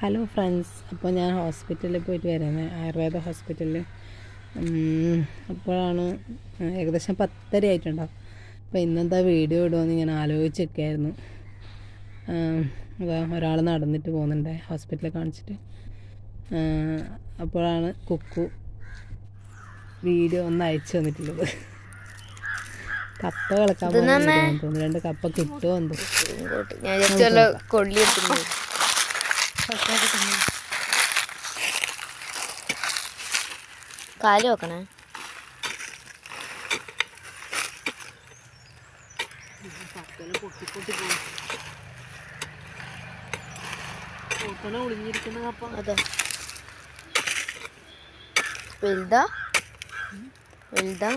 Hello friends അപ്പോൾ ഞാൻ ഹോസ്പിറ്റലിൽ പോയിട്ട് വരുന്നത് ആയുർവേദ ഹോസ്പിറ്റലിൽ അപ്പോഴാണ് ഏകദേശം പത്തര ആയിട്ടുണ്ടാവും. അപ്പോൾ ഇന്നെന്താ വീഡിയോ ഇടുമെന്ന് ഇങ്ങനെ ആലോചിച്ചൊക്കെയായിരുന്നു. അതാ ഒരാൾ നടന്നിട്ട് പോകുന്നുണ്ട് ഹോസ്പിറ്റലിൽ കാണിച്ചിട്ട്. അപ്പോഴാണ് കുക്കു വീഡിയോ ഒന്ന് അയച്ചു തന്നിട്ടുള്ളത്. കപ്പ കളക്കാൻ തോന്നുന്നു. രണ്ട് കപ്പ കിട്ടുമോ എന്തോ? ഇങ്ങോട്ട് എത്തുന്നു കാൽ വെക്കണേ. അതെ. വലുതാ? വലുതാ?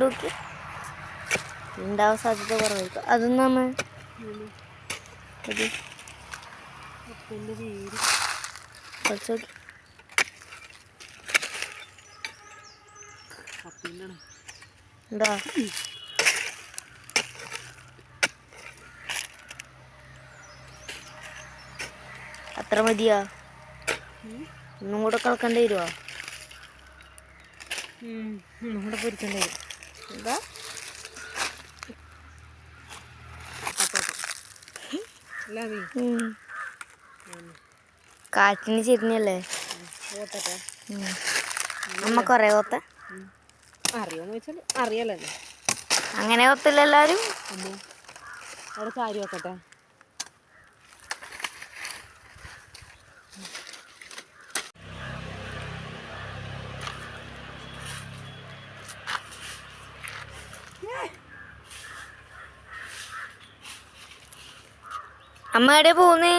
നോക്കി ഉണ്ടാവാൻ സാധ്യത കുറവായിരിക്കും. അതൊന്നും നോക്കി എന്താ? അത്ര മതിയാ? ഒന്നും കൂടെ കളക്കേണ്ടി വരുമോ കൂടെ പൊരിക്കേണ്ടി വരും. എന്താ? കാറ്റിന് ചിരിഞ്ഞല്ലേ? അമ്മ കൊറേ ഓത്ത അറിയാന്ന് വെച്ചാൽ അറിയാലോ അങ്ങനെ ഓത്തില്ല എല്ലാരും? അവിടെ കാര്യം വെക്കട്ടെ? അമ്മ എവിടെ പോന്ന്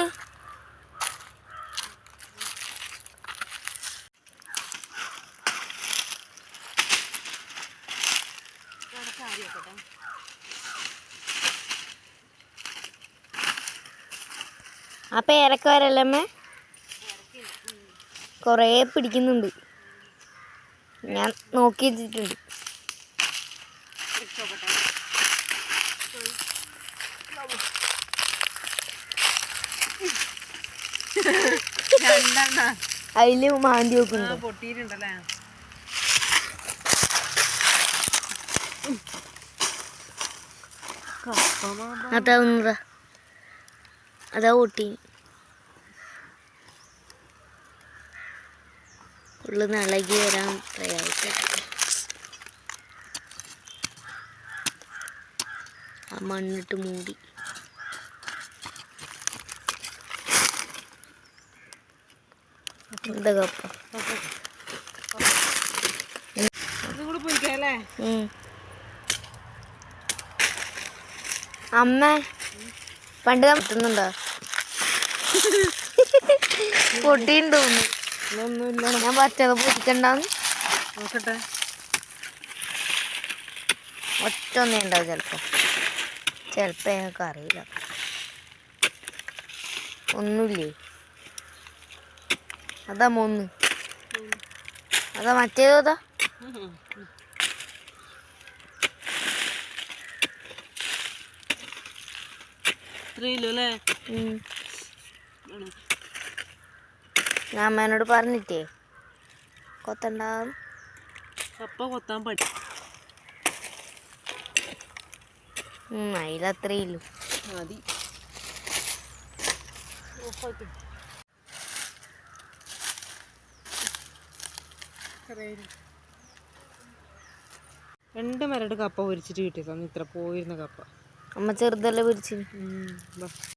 ആ പേരൊക്കെ വരല്ലേ അമ്മ? കൊറേ പിടിക്കുന്നുണ്ട്. ഞാൻ നോക്കി വെച്ചിട്ടുണ്ട് രണ്ടെണ്ണ അതിൽ മാന്തി വെക്കുന്നു പൊട്ടിയിട്ടുണ്ടല്ലേ? അതാ ഒന്നതാ അതാ പൊട്ടി. ഉള്ളു നളകി വരാൻ പ്രയാസം ആ മണ്ണിട്ട് മൂടി. കപ്പ. അമ്മ പണ്ട് കിട്ടുന്നുണ്ടോ ഇതൊന്നുമില്ല ഞാൻ പറ്റാതെ പൊട്ടിക്കണ്ടാന്ന്. നോക്കട്ടെ. ഒറ്റ ഒന്നേ ഉണ്ടാവും ചിലപ്പോ. ചിലപ്പോ ഞങ്ങൾക്ക് അറിയില്ല ഒന്നുമില്ലേ? അതാ മൂന്ന്. അതാ മറ്റേതോ അതാ. ഞാൻ അമ്മേനോട് പറഞ്ഞിട്ടേ കൊത്തണ്ടാവും കപ്പ കൊത്താൻ പറ്റും അതിലത്രയില്ലു മതി. രണ്ട് മരട് കപ്പ പൊരിച്ചിട്ട് കിട്ടിയതാണ്. ഇത്ര പോയിരുന്ന കപ്പ. അമ്മ ചെറുതല്ലേ പിടിച്ചു ബാ.